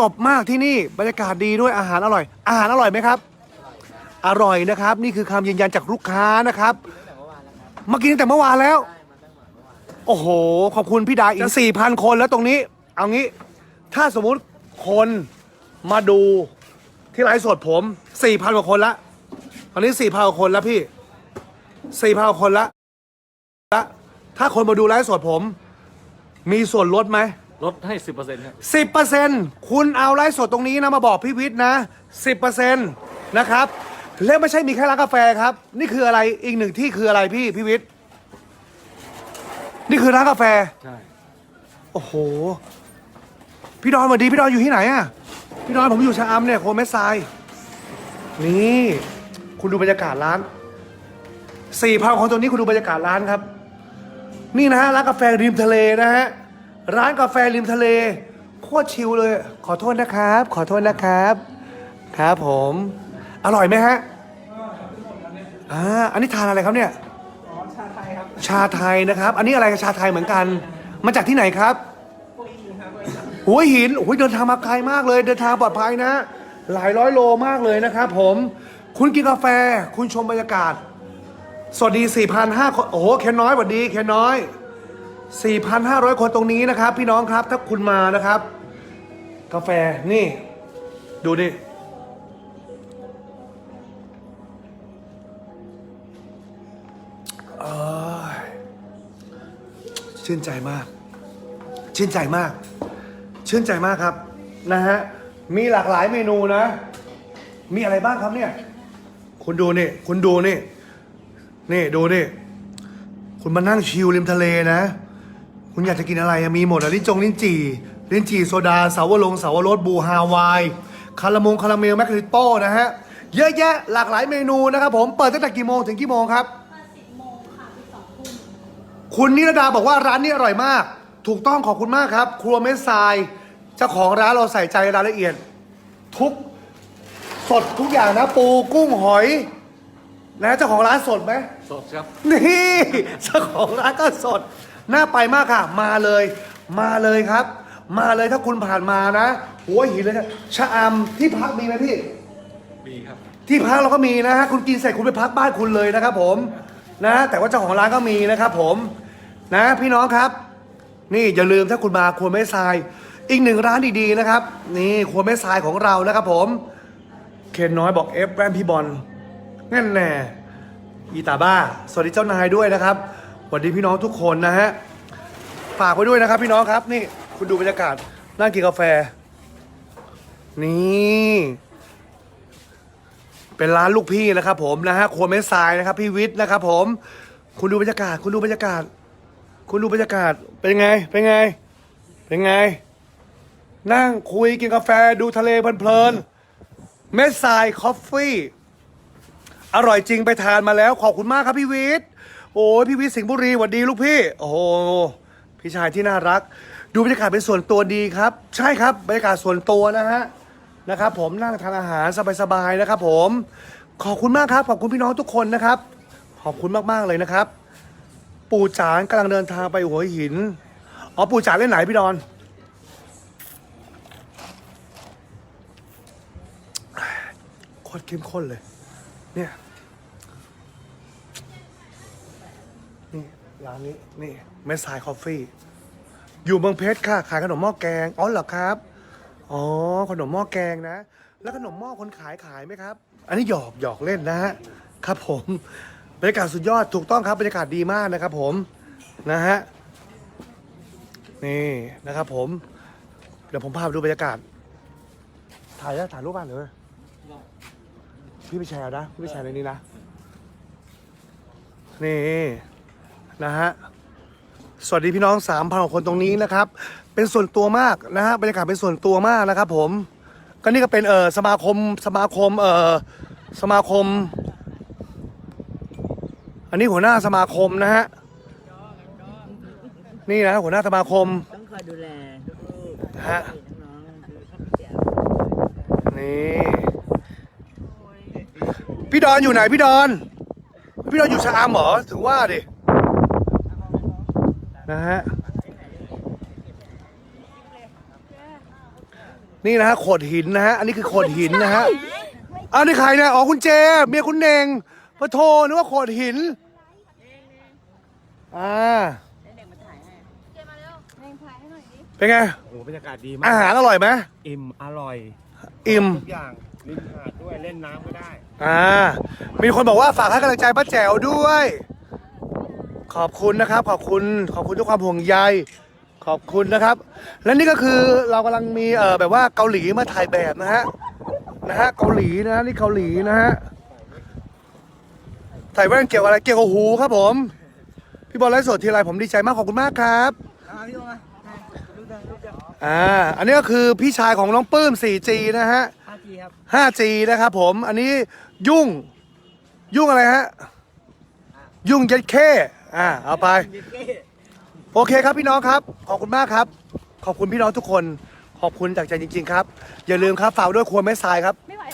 จบมากที่นี่บรรยากาศดีด้วยอาหารอร่อย อาหารอร่อยไหมครับ อร่อยนะครับ นี่คือคำยืนยันจากลูกค้านะครับมากินตั้งแต่เมื่อวานแล้ว โอ้โห ขอบคุณพี่ดาอีกสี่พันคนแล้วตรงนี้ เอางี้ ถ้าสมมุติคนมาดูที่ไลฟ์สดผมสี่พันกว่าคนละตอนนี้สี่พันกว่าคนแล้วพี่สี่พันกว่าคนละละถ้าคนมาดูไลฟ์สดผม มีส่วนลดไหม ลดให้สิบเปอร์เซ็นต์ครับ สิบเปอร์เซ็นคุณเอาไลฟ์สดตรงนี้นะมาบอกพี่วิทย์นะสิบเปอร์เซ็นต์นะครับ และไม่ใช่มีแค่ร้านกาแฟครับ นี่คืออะไรอีกหนึ่งที่คืออะไรพี่พี่วิทย์นี่คือร้านกาแฟ ใช่ โอ้โห พี่ดอนสวัสดี พี่ดอนอยู่ที่ไหนอะพี่ดอนผมอยู่ชะอำเนี่ยโคเมสไซนี่ คุณดูบรรยากาศร้านสี่พันคนตรงนี้คุณดูบรรยากาศร้านครับ นี่นะฮะร้านกาแฟริมทะเลนะฮะ ร้านกาแฟริมทะเลโคตรชิลเลย ขอโทษนะครับ ขอโทษนะครับ ครับผม อร่อยไหมฮะอ่าอันนี้ทานอะไรครับเนี่ยชาไทยครับ ชาไทยนะครับ อันนี้อะไรกับชาไทยเหมือนกัน มาจากที่ไหนครับหัวหินโอ้ยเดินทางมาไกลมากเลย เดินทางปลอดภัยนะ หลายร้อยโลมากเลยนะครับผม คุณกินกาแฟ คุณชมบรรยากาศ สวัสดี4,500คนโอ้โหแค่น้อยสวัสดีแค่น้อย 4,500 คนตรงนี้นะครับ พี่น้องครับถ้าคุณมานะครับ กาแฟนี่ ดูนี่ชื่นใจมาก ชื่นใจมาก ชื่นใจมากครับนะฮะมีหลากหลายเมนูนะ มีอะไรบ้างครับเนี่ย คุณดูนี่ คุณดูนี่ นี่ดูนี่ คุณมานั่งชิลริมทะเลนะ คุณอยากจะกินอะไรอะมีหมดอะลิ้นจงลิ้นจี่ลิ้นจี่โซดาเสาวลงเสาวรสบูฮาวายคาราโมงคาราเมลแมคคาริโต้นะฮะเยอะแยะหลากหลายเมนูนะครับผมเปิดตั้งแต่กี่โมงถึงกี่โมงครับคุณนิรดาบอกว่าร้านนี้อร่อยมาก ถูกต้องขอบคุณมากครับ ครัวเมสไซายเจ้าของร้านเราใส่ใจรายละเอียด ทุกสดทุกอย่างนะปูกุ้งหอยนะเจ้าของร้านสดไหมสดครับ นี่เจ้าของร้านก็สด น่าไปมากค่ะ มาเลย มาเลยครับ มาเลยถ้าคุณผ่านมานะหัวหินเลยนะชะอำที่พักมีไหมพี่ มีครับ ที่พักเราก็มีนะฮะคุณกินเสร็จคุณไปพักบ้านคุณเลยนะครับ ผมนะแต่ว่าเจ้าของร้านก็มีนะครับผมนะพี่น้องครับ นี่อย่าลืมถ้าคุณมาครัวแม่ทราย อีกหนึ่งร้านดีๆนะครับ นี่ครัวแม่ทรายของเรานะครับ ผม เคนน้อยบอกเอฟแรมพี่บอลนั่นแน่อีตาบ้า สวัสดีเจ้านายด้วยนะครับ สวัสดีพี่น้องทุกคนนะฮะฝากไว้ด้วยนะครับ พี่น้องครับนี่คุณดูบรรยากาศนั่งกินกาแฟ นี่ เป็นร้านลูกพี่นะครับ ผมนะฮะครัวเมสซายนะครับ พี่วิทย์นะครับผม คุณดูบรรยากาศ คุณดูบรรยากาศ คุณดูบรรยากาศเป็นไง เป็นไง เป็นไง นั่งคุยกินกาแฟดูทะเลเพลินๆเมสซายคอฟฟี่อร่อยจริงไปทานมาแล้ว ขอบคุณมากครับพี่วิทย์ โอ้ยพี่วิสิงห์บุรีสวัสดีลูกพี่ โอ้โหพี่ชายที่น่ารัก ดูบรรยากาศเป็นส่วนตัวดีครับ ใช่ครับบรรยากาศส่วนตัวนะฮะนะครับผมนั่งทานอาหารสบายๆนะครับ ผม ขอบคุณมากครับ ขอบคุณพี่น้องทุกคนนะครับ ขอบคุณมากๆเลยนะครับ ปู่จานกำลังเดินทางไปหัวหินอ๋อปู่จานเล่นไหนพี่ดอนโคตรเข้มข้นเลย เนี่ย นี่ร้านนี้นี่เมสไซคอฟฟี่ อยู่เมืองเพชรค่ะ ขายขนมหม้อแกง อ๋อเหรอครับ อ๋อ ขนมหม้อแกงนะ แล้วขนมหม้อคนขายขายไหมครับ อันนี้หยอกหยอกเล่นนะฮะ ครับผมบรรยากาศสุดยอดถูกต้องครับบรรยากาศดีมากนะครับผมนะฮะนี่นะครับผม เดี๋ยวผมพาไปดูบรรยากาศ ถ่ายแล้วถ่ายรูปบ้านเลยพี่ไปแชร์นะ พี่ไปแชร์ในนี้นะ นี่ นะฮะสวัสดีพี่น้องสามพันคนตรงนี้นะครับ เป็นส่วนตัวมากนะฮะบรรยากาศเป็นส่วนตัวมากนะครับ ผมก็นี่ก็เป็นเออสมาคมสมาคมเออสมาคม อันนี้หัวหน้าสมาคมนะฮะนี่นะหัวหน้าสมาคมต้องคอยดูแลลูกฮะน้องๆคือเขาเสียนี่พี่ดอนอยู่ไหนพี่ดอน พี่ดอนอยู่ชะอำเหรอถึงว่าดิ นะฮะนี่นะฮะโขดหินนะฮะอันนี้คือโขดหินนะฮะอ้าวนี่ใครเนี่ยอ๋อคุณเจเมียคุณเน่งพระโทนึกว่าโขดหินอ่าเด็กมาถ่ายให้เป็นไงโอ้โหบรรยากาศดีมาอากหารอร่อยไหมอิ่มอร่อยอิ่มทุกอย่างริมหาดด้วยเล่นน้ำก็ได้อ่ามีคนบอกว่าฝากให้กำลังใจป้าแจ๋วด้วย ขอบคุณนะครับ ขอบคุณขอบคุณทุกความห่วงใยขอบคุณนะครับ และนี่ก็คือเรากำลังมีเอ่อแบบว่าเกาหลีมาถ่ายแบบนะฮะนะฮะเกาหลีนะฮะนี่เกาหลีนะฮะถ่ายแว่นเกี่ยวอะไรเกี่ยวกับหูครับผม พี่บอลไลฟ์สดทีไรผมดีใจมากขอบคุณมากครับอ่าอันนี้ก็คือพี่ชายของน้องปื้ม 4G นะฮะ 5G ครับ 5G นะครับผมอันนี้ยุ่งยุ่งอะไรฮะ ยุ่งเย็ดเข้ อ่าเอาไป โอเคครับพี่น้องครับ ขอบคุณมากครับ ขอบคุณพี่น้องทุกคน ขอบคุณจากใจจริง ๆ ครับ อย่าลืมครับฝากด้วยครัวแม่ทรายครับ ไม่ไหว